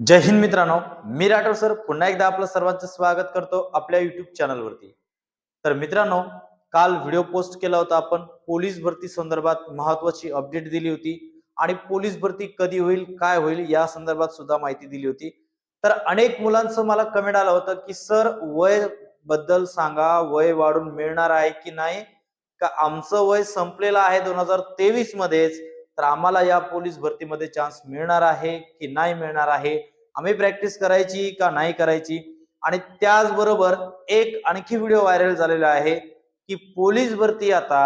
जय हिंद मित्रांनो मी राठोड सर पुन्हा एकदा आपलं सर्वांचं स्वागत करतो आपल्या युट्यूब चॅनलवरती तर मित्रांनो काल व्हिडिओ पोस्ट केला होता आपण पोलीस भरती संदर्भात महत्वाची अपडेट दिली होती आणि पोलीस भरती कधी होईल काय होईल या संदर्भात सुद्धा माहिती दिली होती. तर अनेक मुलांचं मला कमेंट आलं होतं की सर वयबद्दल सांगा वय वाढून मिळणार आहे की नाही? का आमचं वय संपलेलं आहे दोन हजार तेवीस मध्येच तर आम्हाला या पोलीस भरतीमध्ये चान्स मिळणार आहे की नाही मिळणार आहे? आम्ही प्रॅक्टिस करायची का नाही करायची? आणि त्याचबरोबर एक आणखी व्हिडिओ व्हायरल झालेला आहे की पोलीस भरती आता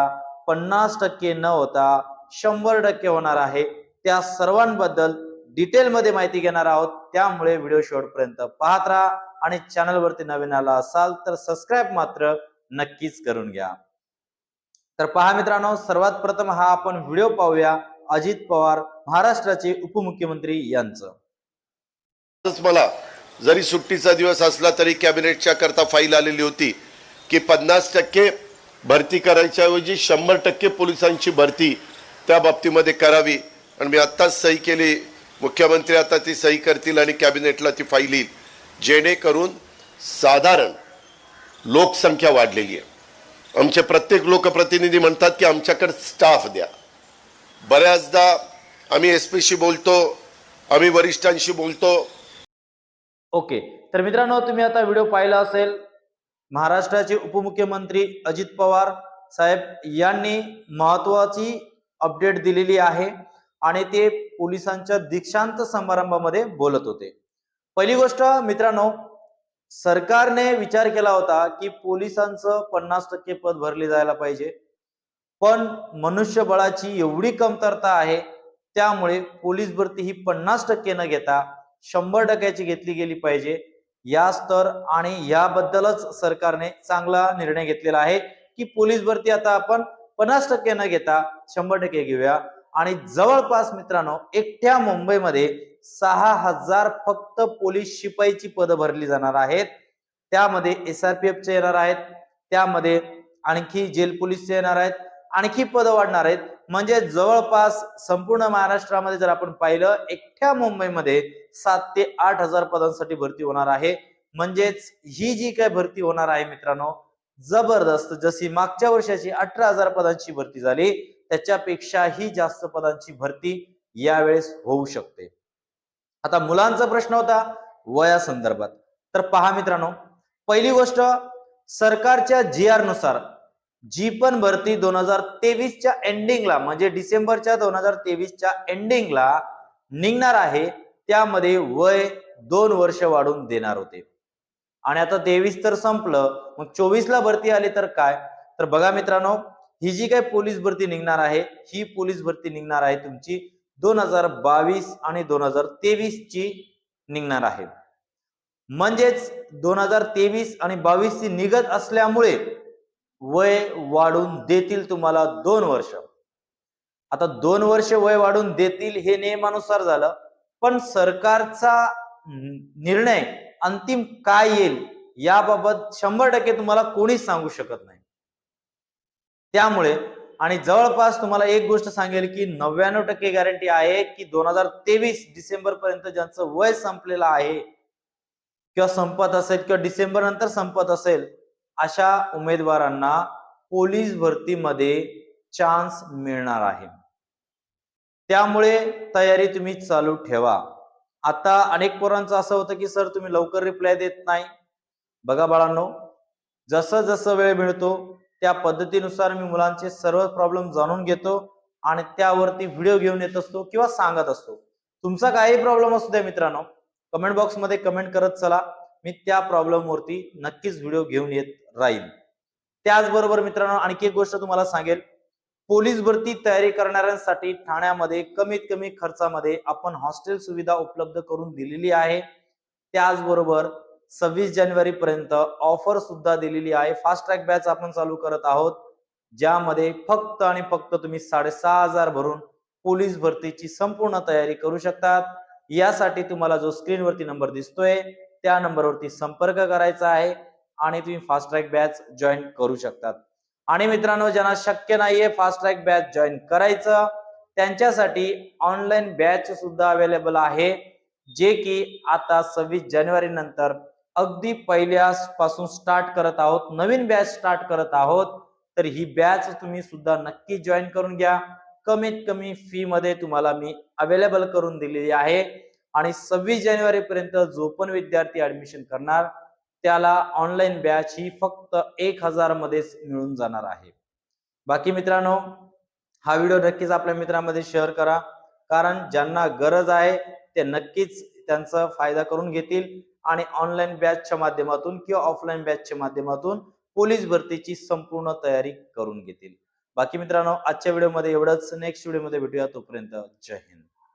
पन्नास टक्के न होता शंभर टक्के होणार आहे. त्या सर्वांबद्दल डिटेलमध्ये माहिती घेणार आहोत. त्यामुळे व्हिडिओ शेवटपर्यंत पाहत राहा आणि चॅनलवरती नवीन आला असाल तर सबस्क्राईब मात्र नक्कीच करून घ्या. तर पहा मित्रांनो सर्वात प्रथम हा आपण व्हिडिओ पाहूया. अजित पवार महाराष्ट्राचे उपमुख्यमंत्री यांचं. मला जरी सुट्टीचा दिवस असला तरी कॅबिनेटच्या करता फाईल आलेली होती की पन्नास टक्के भरती करायच्याऐवजी शंभर टक्के पोलिसांची भरती त्या बाबतीमध्ये करावी. आणि मी आत्ताच सही केली. मुख्यमंत्री आता ती सही करतील आणि कॅबिनेटला ती फाईल येईल. जेणेकरून साधारण लोकसंख्या वाढलेली आहे. आमचे प्रत्येक लोकप्रतिनिधी म्हणतात की आमच्याकडे स्टाफ द्या. बऱ्याचदा आम्ही एस पीशी बोलतो आम्ही वरिष्ठांशी बोलतो ओके. तर मित्रांनो तुम्ही आता व्हिडिओ पाहिला असेल. महाराष्ट्राचे उपमुख्यमंत्री अजित पवार साहेब यांनी महत्वाची अपडेट दिलेली आहे आणि ते पोलिसांच्या दीक्षांत समारंभामध्ये बोलत होते. पहिली गोष्ट मित्रांनो सरकारने विचार केला होता की पोलिसांचं पन्नास टक्के पद भरले जायला पाहिजे. पण मनुष्यबळाची एवढी कमतरता आहे त्यामुळे पोलीस भरती ही पन्नास टक्के न घेता शंभर टक्क्याची घेतली गेली पाहिजे. या स्तर आणि याबद्दलच सरकारने चांगला निर्णय घेतलेला आहे की पोलीस भरती आता आपण पन्नास टक्के न घेता शंभर टक्के घेऊया. आणि जवळपास मित्रांनो एकट्या मुंबईमध्ये सहा हजार फक्त पोलीस शिपाईची पदं भरली जाणार आहेत. त्यामध्ये एस आर पी एफचे येणार आहेत. त्यामध्ये आणखी जेल पोलीसचे येणार आहेत. आणखी पदं वाढणार आहेत. म्हणजे जवळपास संपूर्ण महाराष्ट्रामध्ये जर आपण पाहिलं एकट्या मुंबईमध्ये सात ते आठ हजार पदांसाठी भरती होणार आहे. म्हणजेच ही जी काय भरती होणार आहे मित्रांनो जबरदस्त जशी मागच्या वर्षाची अठरा हजार पदांची भरती झाली त्याच्यापेक्षाही जास्त पदांची भरती यावेळेस होऊ शकते. आता मुलांचा प्रश्न होता वया संदर्भात तर पहा मित्रांनो पहिली गोष्ट सरकारच्या जी आरनुसार जी पण भरती दोन हजार तेवीसच्या एंडिंगला म्हणजे डिसेंबरच्या दोन हजार तेवीसच्या एंडिंगला निघणार आहे त्यामध्ये वय दोन वर्ष वाढून देणार होते. आणि आता तेवीस तर संपलं मग चोवीसला भरती आली तर काय? तर बघा मित्रांनो ही जी काही पोलीस भरती निघणार आहे ही पोलीस भरती निघणार आहे तुमची दोन हजार बावीस आणि दोन हजार तेवीस ची निघणार आहे. म्हणजेच दोन हजार तेवीस आणि बावीस ची निघत असल्यामुळे वय वाढून देतील तुम्हाला दोन वर्ष. आता दोन वर्ष वय वाढून देतील हे नियमानुसार झालं पण सरकारचा निर्णय अंतिम काय येईल याबाबत शंभर टक्के तुम्हाला कोणीच सांगू शकत नाही. त्यामुळे आणि जवळपास तुम्हाला एक गोष्ट सांगेल की नव्याण्णव टक्के गॅरंटी आहे की दोन हजार तेवीस डिसेंबर पर्यंत ज्यांचं वय संपलेलं आहे किंवा संपत असेल किंवा डिसेंबर नंतर संपत असेल अशा उमेदवारांना पोलीस भरतीमध्ये चान्स मिळणार आहे. त्यामुळे तयारी तुम्ही चालू ठेवा. आता अनेक पोरांचं असं होतं की सर तुम्ही लवकर रिप्लाय देत नाही. बघा बाळांनो जसं जसं वेळ मिळतो त्या पद्धतीनुसार मी मुलांचे सर्व प्रॉब्लेम जाणून घेतो आणि त्यावरती व्हिडिओ घेऊन येत असतो किंवा सांगत असतो. तुमचा काही प्रॉब्लेम असू द्या मित्रांनो कमेंट बॉक्समध्ये कमेंट करत चला. मी त्या प्रॉब्लेम वरती नक्कीच व्हिडिओ घेऊन येत राहील त्याचबरोबर मित्रांनो आणखी एक गोष्ट तुम्हाला सांगेल. पोलीस भरती तयारी करणाऱ्यांसाठी ठाण्यामध्ये कमीत कमी खर्चामध्ये आपण हॉस्टेल सुविधा उपलब्ध करून दिलेली आहे. त्याचबरोबर सव्वीस जानेवारी पर्यंत ऑफर सुद्धा दिलेली आहे. फास्ट ट्रॅक बॅच आपण चालू करत आहोत ज्यामध्ये फक्त आणि फक्त तुम्ही साडेसहा हजार भरून पोलीस भरतीची संपूर्ण तयारी करू शकतात. यासाठी तुम्हाला जो स्क्रीनवरती नंबर दिसतोय त्या नंबरवरती संपर्क करायचा आहे आणि तुम्ही फास्ट ट्रॅक बॅच जॉईन करू शकतात. आणि मित्रांनो ज्यांना शक्य नाहीये फास्ट ट्रॅक बॅच जॉईन करायचं त्यांच्यासाठी ऑनलाईन बॅच सुद्धा अवेलेबल आहे जे की आता सव्वीस जानेवारी नंतर अगदी पहिल्यापासून स्टार्ट करत आहोत नवीन बॅच स्टार्ट करत आहोत तर ही बॅच तुम्ही सुद्धा नक्की जॉईन करून घ्या. कमीत कमी फी मध्ये तुम्हाला मी अवेलेबल करून दिलेली आहे. आणि सव्वीस जानेवारी पर्यंत जो पण विद्यार्थी ऍडमिशन करणार त्याला ऑनलाईन बॅच ही फक्त एक हजार मध्येच मिळून जाणार आहे. बाकी मित्रांनो हा व्हिडिओ नक्कीच आपल्या मित्रांमध्ये शेअर करा. कारण ज्यांना गरज आहे ते नक्कीच त्यांचा फायदा करून घेतील. आणि ऑनलाईन बॅचच्या माध्यमातून किंवा ऑफलाईन बॅचच्या माध्यमातून पोलीस भरतीची संपूर्ण तयारी करून घेतील. बाकी मित्रांनो आजच्या व्हिडिओमध्ये एवढंच. नेक्स्ट व्हिडिओमध्ये भेटूया. तोपर्यंत जय हिंद.